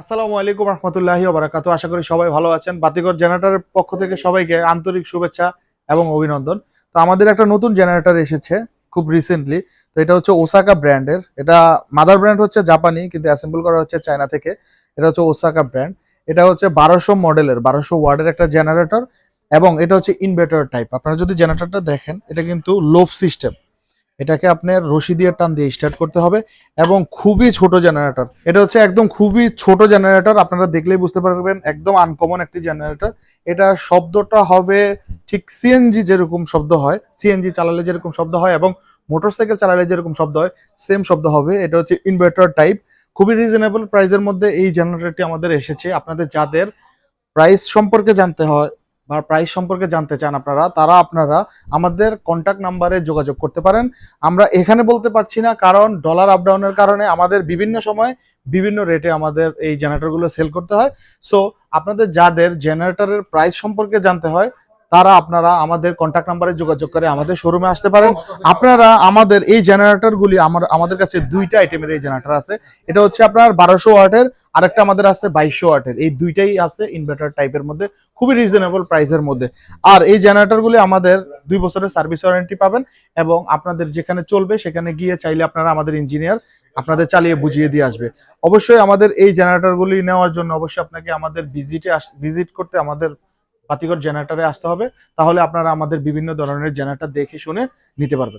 আসসালামু আলাইকুম রহমতুল্লাহি ওবরাকাতু আশা করি সবাই ভালো আছেন। বাতিঘর জেনারেটরের পক্ষ থেকে সবাইকে আন্তরিক শুভেচ্ছা এবং অভিনন্দন। তো আমাদের একটা নতুন জেনারেটর এসেছে খুব রিসেন্টলি তো এটা হচ্ছে ওসাকা ব্র্যান্ডের। এটা মাদার ব্র্যান্ড হচ্ছে জাপানি, কিন্তু অ্যাসেম্বল করা হচ্ছে চায়না থেকে। এটা হচ্ছে ওসাকা ব্র্যান্ড এটা হচ্ছে বারোশো মডেলের, বারোশো ওয়ার্ডের একটা জেনারেটর। এবং এটা হচ্ছে ইনভার্টার টাইপ আপনারা যদি জেনারেটরটা দেখেন, এটা কিন্তু লোভ সিস্টেম এটাকে আপনার রশি দিয়ে টান দিয়ে স্টার্ট করতে হবে এবং খুবই ছোট জেনারেটর এটা হচ্ছে একদম খুবই ছোট জেনারেটর আপনারা দেখলেই বুঝতে পারবেন, একদম আনকমন একটি জেনারেটর এটা শব্দটা হবে ঠিক সিএনজি যেরকম শব্দ হয় সিএনজি চালালে যেরকম শব্দ হয় এবং মোটরসাইকেল চালালে যেরকম শব্দ হয় সেম শব্দ হবে। এটা হচ্ছে ইনভার্টার টাইপ খুবই রিজনেবল প্রাইসের মধ্যে এই জেনারেটরটি আমাদের এসেছে। আপনাদের যাদের প্রাইস সম্পর্কে জানতে হয় বা প্রাইস সম্পর্কে জানতে চান আপনারা, তারা আপনারা আমাদের কন্ট্যাক্ট নাম্বারে যোগাযোগ করতে পারেন। আমরা এখানে বলতে পারছি না, কারণ ডলার আপডাউনের কারণে আমাদের বিভিন্ন সময় বিভিন্ন রেটে আমাদের এই জেনারেটরগুলো সেল করতে হয়। সো আপনাদের যাদের জেনারেটরের প্রাইস সম্পর্কে জানতে হয় তারা আপনারা আমাদের কন্ট্যাক্ট নাম্বারে যোগাযোগ করে আমাদের শোরুমে আসতে পারেন। আপনারা আমাদের এই জেনারেটরগুলি আমার, আমাদের কাছে দুইটা আইটেমের এই জেনারেটর আছে। এটা হচ্ছে আপনার বারোশো ওয়াটের, আরেকটা আমাদের আছে বাইশশো ওয়াটের। এই দুইটাই আছে ইনভার্টার টাইপের মধ্যে, খুবই রিজনেবল প্রাইসের মধ্যে। আর এই জেনারেটরগুলি আমাদের দুই বছরের সার্ভিস ওয়ারেন্টি পাবেন এবং আপনাদের যেখানে চলবে সেখানে গিয়ে চাইলে আপনারা আমাদের ইঞ্জিনিয়ার আপনাদের চালিয়ে বুঝিয়ে দিয়ে আসবে। অবশ্যই আমাদের এই জেনারেটরগুলি নেওয়ার জন্য অবশ্যই আপনাকে আমাদের ভিজিটে ভিজিট করতে আমাদের বাতিঘর জেনারেটারে আসতে হবে তাহলে আপনারা আমাদের বিভিন্ন ধরনের জেনারেটার দেখে শুনে নিতে পারবেন।